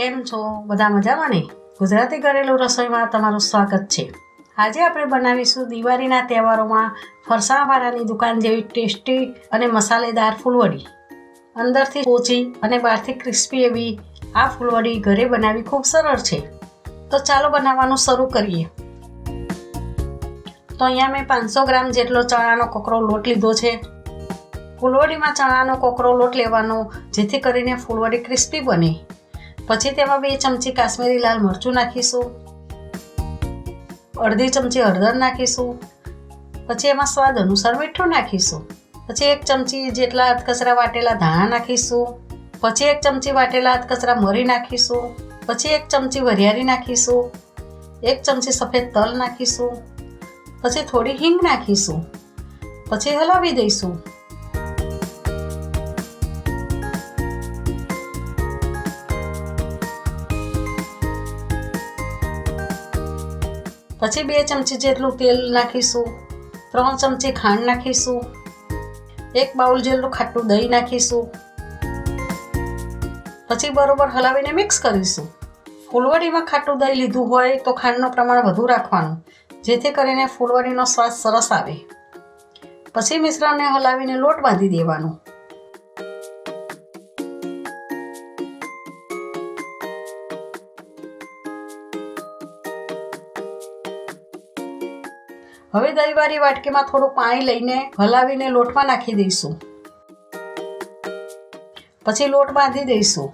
કેમ છો? બધા મજામાં ને? ગુજરાતી ઘરેલું રસોઈમાં તમારું સ્વાગત છે. આજે આપણે બનાવીશું દિવાળીના તહેવારોમાં ફરસાણવાળાની દુકાન જેવી ટેસ્ટી અને મસાલેદાર ફૂલવડી. અંદરથી પોચી અને બહારથી ક્રિસ્પી એવી આ ફૂલવડી ઘરે બનાવવી ખૂબ સરળ છે. તો ચાલો બનાવવાનું શરૂ કરીએ. તો અહીંયા મેં પાંચસો ગ્રામ જેટલો ચણાનો કોકરો લોટ લીધો છે. ફૂલવડીમાં ચણાનો કોકરો લોટ લેવાનો, જેથી કરીને ફૂલવડી ક્રિસ્પી બને. પછી તેમાં બે ચમચી કાશ્મીરી લાલ મરચું નાખીશું. અડધી ચમચી હળદર નાખીશું. પછી એમાં સ્વાદ અનુસાર મીઠું નાખીશું. પછી એક ચમચી જેટલા અધકચરા વાટેલા ધાણા નાખીશું. પછી એક ચમચી વાટેલા અધકચરા મરી નાખીશું. પછી એક ચમચી વરિયાળી નાખીશું. એક ચમચી સફેદ તલ નાખીશું. પછી થોડી હિંગ નાખીશું. પછી હલાવી દઈશું. પછી બે ચમચી જેટલું તેલ નાખીશું, ત્રણ ચમચી ખાંડ નાખીશું, એક બાઉલ જેટલું ખાટું દહીં નાખીશું. પછી બરોબર હલાવીને મિક્સ કરીશું. ફૂલવડીમાં ખાટું દહીં લીધું હોય તો ખાંડનું પ્રમાણ વધુ રાખવાનું, જેથી કરીને ફૂલવડીનો સ્વાદ સરસ આવે. પછી મિશ્રણને હલાવીને લોટ બાંધી દેવાનો. હવે દહીંવાળી વાટકીમાં થોડું પાણી લઈને હલાવીને લોટમાં નાખી દઈશું. પછી લોટ બાંધી દઈશું.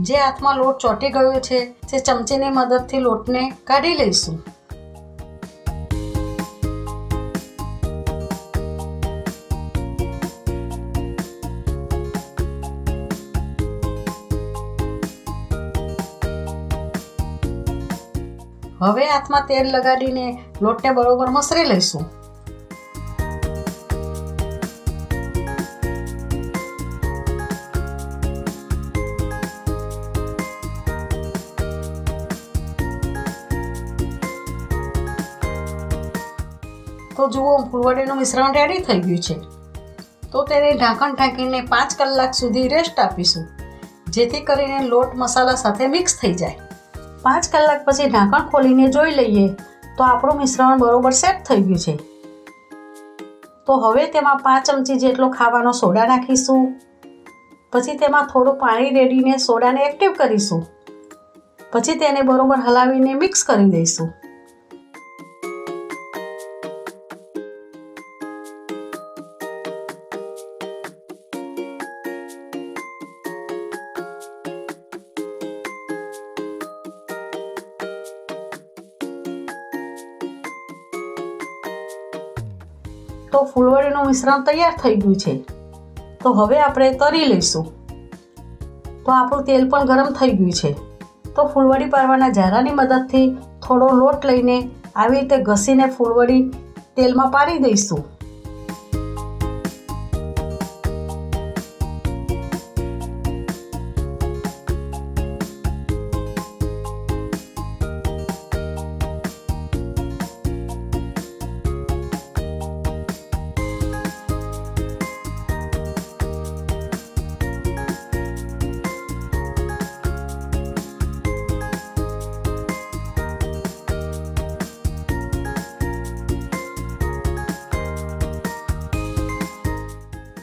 જે હાથમાં લોટ ચોંટી ગયો છે, તે ચમચીની મદદથી લોટને કાઢી લઈશું. હવે હાથમાં તેલ લગાડીને લોટને બરોબર મસરી લઈશું. તો જુઓ, ફૂલવડીનું મિશ્રણ રેડી થઈ ગયું છે. તો તેને ઢાંકણ ઢાંકીને પાંચ કલાક સુધી રેસ્ટ આપીશું, જેથી કરીને લોટ મસાલા સાથે મિક્સ થઈ જાય. પાંચ કલાક પછી ઢાંકણ ખોલીને જોઈ લઈએ, તો આપણું મિશ્રણ બરોબર સેટ થઈ ગયું છે. તો હવે તેમાં પાંચ ચમચી જેટલો ખાવાનો સોડા નાખીશું. પછી તેમાં થોડું પાણી રેડીને સોડાને એક્ટિવ કરીશું. પછી તેને બરોબર હલાવીને મિક્સ કરી દઈશું. તો ફૂલવડીનું મિશ્રણ તૈયાર થઈ ગયું છે. તો હવે આપણે તરી લઈશું. તો આપણું તેલ પણ ગરમ થઈ ગયું છે. તો ફૂલવડી પાડવાના ઝારાની મદદથી થોડો લોટ લઈને આવી રીતે ઘસીને ફૂલવડી તેલમાં પાડી દઈશું.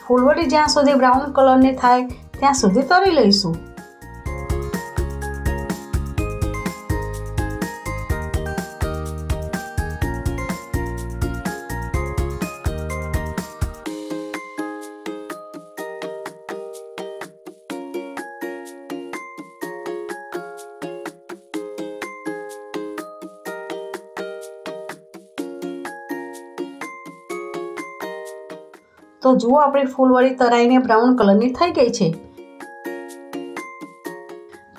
ફૂલવડી જ્યાં સુધી બ્રાઉન કલરની થાય ત્યાં સુધી તળી લઈશું. તો જુઓ આપણી ફૂલવડી તરાઈને બ્રાઉન કલરની થઈ ગઈ છે.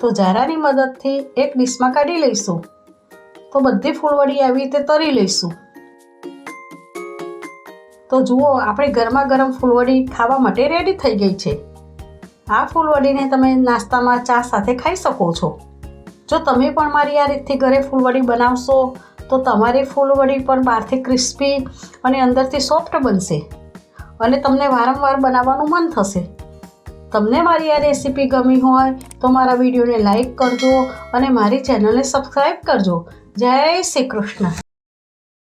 તો જારાની મદદથી એક ડીશમાં કાઢી લઈશું. તો બધી ફૂલવડી આવી રીતે તરી લઈશું. તો જુઓ આપણી ગરમા ગરમ ફૂલવડી ખાવા માટે રેડી થઈ ગઈ છે. આ ફૂલવડીને તમે નાસ્તામાં ચા સાથે ખાઈ શકો છો. જો તમે પણ મારી આ રીતથી ઘરે ફૂલવડી બનાવશો, તો તમારી ફૂલવડી પણ બહારથી ક્રિસ્પી અને અંદરથી સોફ્ટ બનશે. અને તમને વારંવાર બનાવવાનું મન થશે. તમને મારી આ રેસીપી ગમી હોય તો મારા વિડીયોને લાઈક કરજો અને મારી ચેનલને સબસ્ક્રાઈબ કરજો. જય શ્રી કૃષ્ણ.